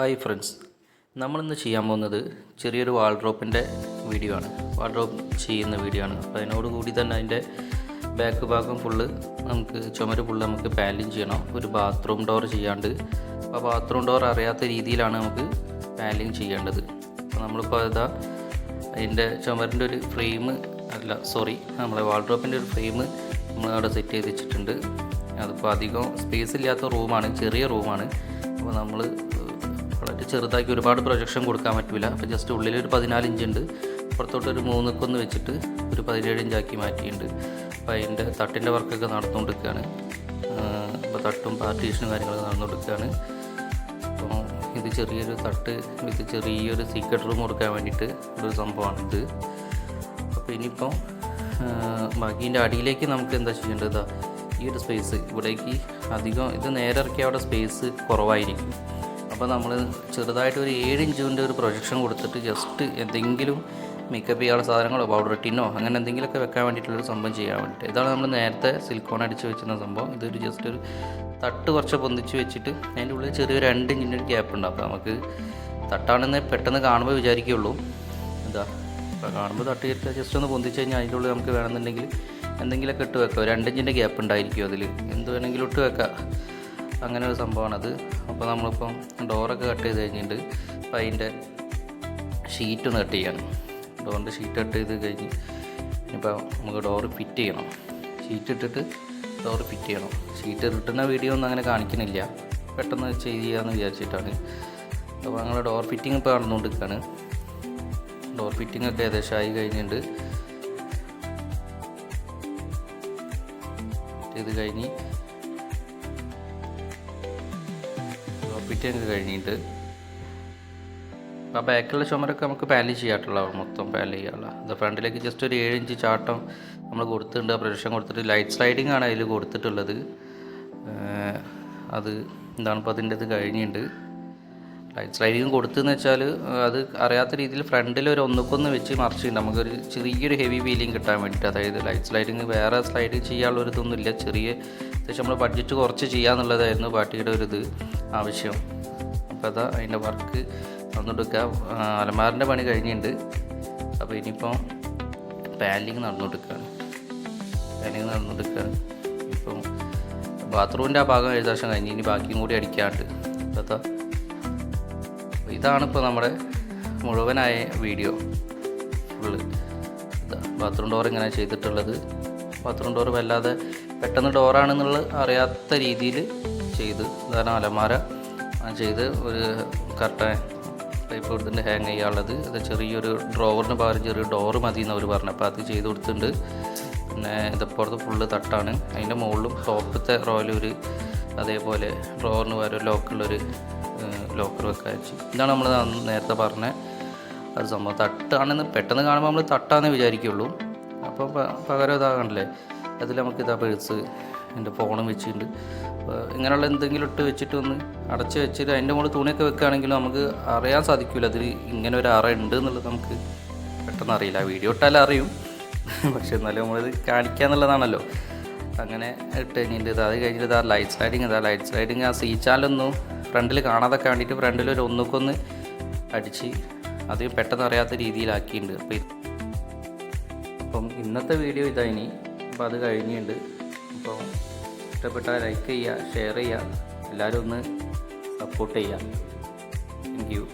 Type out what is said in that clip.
Hi friends നമ്മളിന്ന് ചെയ്യാൻ പോകുന്നത് ചെറിയൊരു വാൾഡ്രോപ്പിന്റെ വീഡിയോ ആണ്. വാൾഡ്രോപ്പ് ചെയ്യുന്ന വീഡിയോ ആണ്. അപ്പോൾ അതിനോട് കൂടി തന്നെ അതിന്റെ ബാക്ക് ഭാഗം ഫുള്ള് നമുക്ക് ചുമര് ഫുള്ള് നമുക്ക് പാനലിങ് ചെയ്യണം. ഒരു ബാത്റൂം ഡോർ ചെയ്യാണ്ട്. അപ്പോൾ ബാത്റൂം ഡോർ അറിയാത്ത രീതിയിലാണ് നമുക്ക് പാനലിങ് ചെയ്യേണ്ടത്. അപ്പോൾ നമ്മളിപ്പോൾ ഇതാ അതിന്റെ ചുമരിന്റെ ഒരു ഫ്രെയിം അല്ല സോറി നമ്മളെ വാൾഡ്രോപ്പിന്റെ ഒരു ഫ്രെയിം നമ്മൾ അവിടെ സെറ്റ് ചെയ്ത് വെച്ചിട്ടുണ്ട്. അതിപ്പോൾ അധികം സ്പേസ് ഇല്ലാത്ത റൂമാണ് ചെറിയ റൂമാണ്. അപ്പോൾ നമ്മൾ ചെറുതാക്കി ഒരുപാട് പ്രൊജക്ഷൻ കൊടുക്കാൻ പറ്റില്ല അപ്പോൾ ജസ്റ്റ് ഉള്ളിൽ ഒരു പതിനാല് ഇഞ്ച് ഉണ്ട്. പുറത്തോട്ട് ഒരു മൂന്നൊക്കൊന്ന് വെച്ചിട്ട് ഒരു പതിനേഴ് ഇഞ്ചാക്കി മാറ്റിയിട്ടുണ്ട്. അപ്പോൾ അതിന്റെ തട്ടിന്റെ വർക്കൊക്കെ നടന്നുകൊണ്ടിരിക്കുകയാണ്. അപ്പോൾ തട്ടും പാർട്ടീഷനും കാര്യങ്ങളൊക്കെ നടന്നുകൊണ്ടിരിക്കുകയാണ്. അപ്പോൾ ഇത് ചെറിയൊരു തട്ട് ഇത് ചെറിയൊരു സീക്രട്ട് റൂം കൊടുക്കാൻ വേണ്ടിയിട്ട് ഒരു സംഭവമാണിത് അപ്പോൾ ഇനിയിപ്പോൾ ബാക്കി ഇതിന്റെ അടിയിലേക്ക് നമുക്ക് എന്താ ചെയ്യേണ്ടത്? ഇതാ ഈ ഒരു സ്പേസ് ഇവിടേക്ക് അധികം ഇത് നേരെ ഇറക്കിയ അവിടെ സ്പേസ് കുറവായിരിക്കും. അപ്പോൾ നമ്മൾ ചെറുതായിട്ട് ഒരു ഏഴ് ഇഞ്ചിന്റെ ഒരു പ്രൊജക്ഷൻ കൊടുത്തിട്ട് ജസ്റ്റ് എന്തെങ്കിലും മേക്കപ്പ് ചെയ്യാനുള്ള സാധനങ്ങളോ പൗഡർ ടിന്നോ അങ്ങനെ എന്തെങ്കിലുമൊക്കെ വെക്കാൻ വേണ്ടിയിട്ടുള്ളൊരു സംഭവം ചെയ്യാൻ വേണ്ടിയിട്ട്. ഇതാണ് നമ്മൾ നേരത്തെ സിലിക്കോൺ അടിച്ച് വെച്ചിരുന്ന സംഭവം. ഇതൊരു ജസ്റ്റ് ഒരു തട്ട് കുറച്ച് പൊന്തിച്ച് വെച്ചിട്ട് അതിന്റെ ഉള്ളിൽ ചെറിയൊരു രണ്ട് ഇഞ്ചിന്റെ ഒരു ഗ്യാപ്പ് ഉണ്ട്. അപ്പോൾ നമുക്ക് തട്ടാണെന്ന് പെട്ടെന്ന് കാണുമ്പോൾ വിചാരിക്കുകയുള്ളൂ. എന്താ? അപ്പോൾ കാണുമ്പോൾ തട്ട് ജസ്റ്റ് ഒന്ന് പൊന്തിച്ച് കഴിഞ്ഞാൽ അതിന്റെ ഉള്ളിൽ നമുക്ക് വേണമെന്നുണ്ടെങ്കിൽ എന്തെങ്കിലുമൊക്കെ ഇട്ട് വെക്കാം. ഒരു രണ്ടിഞ്ചിന്റെ ഗ്യാപ്പ് ഉണ്ടായിരിക്കും അതിൽ. എന്ത് വേണമെങ്കിലും ഇട്ട് വെക്കാം. അങ്ങനെ ഒരു സംഭവമാണ് അത് അപ്പോൾ നമ്മളിപ്പം ഡോറൊക്കെ കട്ട് ചെയ്ത് കഴിഞ്ഞിട്ട് അപ്പം അതിന്റെ ഷീറ്റ് ഒന്ന് കട്ട് ചെയ്യണം. ഡോറിന്റെ ഷീറ്റ് കട്ട് ചെയ്ത് കഴിഞ്ഞ് ഇനിയിപ്പോൾ നമുക്ക് ഡോറ് ഫിറ്റ് ചെയ്യണം. ഷീറ്റ് ഇട്ടിട്ട് ഡോറ് ഫിറ്റ് ചെയ്യണം. ഷീറ്റ് ഇട്ടുന്ന വീഡിയോ ഒന്നും അങ്ങനെ കാണിക്കുന്നില്ല. പെട്ടെന്ന് ചെയ്യാമെന്ന് വിചാരിച്ചിട്ടാണ്. അപ്പോൾ ഞങ്ങൾ ഡോർ ഫിറ്റിംഗ് ഇപ്പോൾ നടന്നുകൊണ്ടിരിക്കുകയാണ്. ഡോർ ഫിറ്റിംഗ് ഒക്കെ ഏകദേശം ആയി കഴിഞ്ഞിട്ടുണ്ട് ഇത് കഴിഞ്ഞ് ഫിറ്റിംഗ് ഒക്കെ കഴിഞ്ഞിട്ട് ആ ബാക്കിലുള്ള ചുമരൊക്കെ നമുക്ക് പാലി ചെയ്യാട്ടുള്ള മൊത്തം പാലി ചെയ്യാനുള്ള. അത് ഫ്രണ്ടിലേക്ക് ജസ്റ്റ് ഒരു ഏഴ് ഇഞ്ച് ചാട്ടം നമ്മൾ കൊടുത്തിട്ടുണ്ട്. പ്രൊജക്ഷൻ കൊടുത്തിട്ട് ലൈറ്റ് സ്ലൈഡിങ് ആണ് അതിൽ കൊടുത്തിട്ടുള്ളത്. അത് എന്താണ് ഇപ്പോൾ അതിന്റെ ഇത് കഴിഞ്ഞിട്ടുണ്ട് ലൈറ്റ് സ്ലൈഡിങ് കൊടുത്തെന്ന് വെച്ചാൽ അത് അറിയാത്ത രീതിയിൽ ഫ്രണ്ടിൽ ഒരു ഒന്നുക്കൊന്ന് വെച്ച് മറിച്ചിട്ടുണ്ട് നമുക്കൊരു ചെറിയൊരു ഹെവി ഫീലിംഗ് കിട്ടാൻ വേണ്ടിയിട്ട്. അതായത് ലൈറ്റ് സ്ലൈഡിങ് വേറെ സ്ലൈഡ് ചെയ്യാനുള്ള ഒരു ഇതൊന്നുമില്ല ചെറിയ അത്യാവശ്യം നമ്മൾ ബഡ്ജറ്റ് കുറച്ച് ചെയ്യാന്നുള്ളതായിരുന്നു പാർട്ടിയുടെ ഒരു ഇത് ആവശ്യം. അപ്പോൾ അതാ അതിന്റെ വർക്ക് നടന്നുകൊടുക്കുക അലമാറിന്റെ പണി കഴിഞ്ഞിട്ടുണ്ട് അപ്പോൾ ഇനിയിപ്പോൾ പാലിങ് നടന്നുകൊടുക്കുകയാണ് പാലിങ് നടന്നുകൊടുക്കുകയാണ് ഇപ്പം ബാത്റൂമിന്റെ ആ ഭാഗം ഏകദേശം കഴിഞ്ഞ് ഇനി ബാക്കിയും കൂടി അടിക്കാണ്ട്. അപ്പോൾ അപ്പോൾ ഇതാണ് ഇപ്പോൾ നമ്മുടെ മുഴുവനായ വീഡിയോ. ഫുള്ള് ബാത്റൂം ഡോർ ഇങ്ങനെ ചെയ്തിട്ടുള്ളത്. ബാത്റൂം ഡോർ വല്ലാതെ പെട്ടെന്ന് ഡോറാണെന്നുള്ളത് അറിയാത്ത രീതിയിൽ ചെയ്ത് കാരണം അലമാര. ചെയ്ത് ഒരു കർട്ടൻ ടൈപ്പ് കൊടുത്തിട്ട് ഹാങ് ചെയ്യാനുള്ളത്. അത് ചെറിയൊരു ഡ്രോവറിന് പകരം ചെറിയ ഡോർ മതി എന്നവർ പറഞ്ഞു. അപ്പോൾ അത് ചെയ്ത് കൊടുത്തിട്ടുണ്ട്. പിന്നെ ഇതപ്പുറത്ത് ഫുള്ള് തട്ടാണ്. അതിന്റെ മുകളിലും ടോപ്പത്തെ റോയിൽ ഒരു അതേപോലെ ഡ്രോവറിന് പകരം ലോക്കുള്ളൊരു ലോക്കർ വെക്കാൻ വെച്ച്. ഇതാണ് നമ്മൾ നേരത്തെ പറഞ്ഞ ഒരു സംഭവം. തട്ടാണെന്ന് പെട്ടെന്ന് കാണുമ്പോൾ നമ്മൾ തട്ടാന്ന് വിചാരിക്കുള്ളൂ. അപ്പോൾ പകരം ഇതാകണ്ടല്ലേ അതിൽ നമുക്ക് ഇതാ പേഴ്സ് എന്റെ ഫോണും വെച്ചിട്ടുണ്ട്. ഇങ്ങനെയുള്ള എന്തെങ്കിലും ഇട്ട് വെച്ചിട്ട് ഒന്ന് അടച്ച് വെച്ചിട്ട് അതിന്റെ മുകളിൽ തുണിയൊക്കെ വെക്കുകയാണെങ്കിലും നമുക്ക് അറിയാൻ സാധിക്കില്ല അതിൽ ഇങ്ങനെ ഒരു അറ ഉണ്ട് എന്നുള്ളത് നമുക്ക് പെട്ടെന്ന് അറിയില്ല. വീഡിയോ ഇട്ടാലും അറിയും. പക്ഷെ എന്നാലും നമ്മളിത് കാണിക്കുക എന്നുള്ളതാണല്ലോ. അങ്ങനെ ഇട്ട് കഴിഞ്ഞിട്ട് അത് കഴിഞ്ഞിട്ട് ഇതാ ലൈറ്റ് സ്ലൈഡിങ് ഇതാ ലൈറ്റ് സ്ലൈഡിങ് ആ സീച്ചാലൊന്നും ഫ്രണ്ടിൽ കാണാതൊക്കെ വേണ്ടിയിട്ട് ഫ്രണ്ടിൽ ഒരു ഒന്നുക്കൊന്ന് അടിച്ച് അത് പെട്ടെന്ന് അറിയാത്ത രീതിയിലാക്കിയിട്ടുണ്ട്. അപ്പോൾ അപ്പം ഇന്നത്തെ വീഡിയോ ഇതാ ഇനി അപ്പോൾ അത് കഴിഞ്ഞിട്ടുണ്ട്. അപ്പോൾ ഇഷ്ടപ്പെട്ടാൽ ലൈക്ക് ചെയ്യുക ഷെയർ ചെയ്യുക. എല്ലാവരും ഒന്ന് സപ്പോർട്ട് ചെയ്യുക. Thank you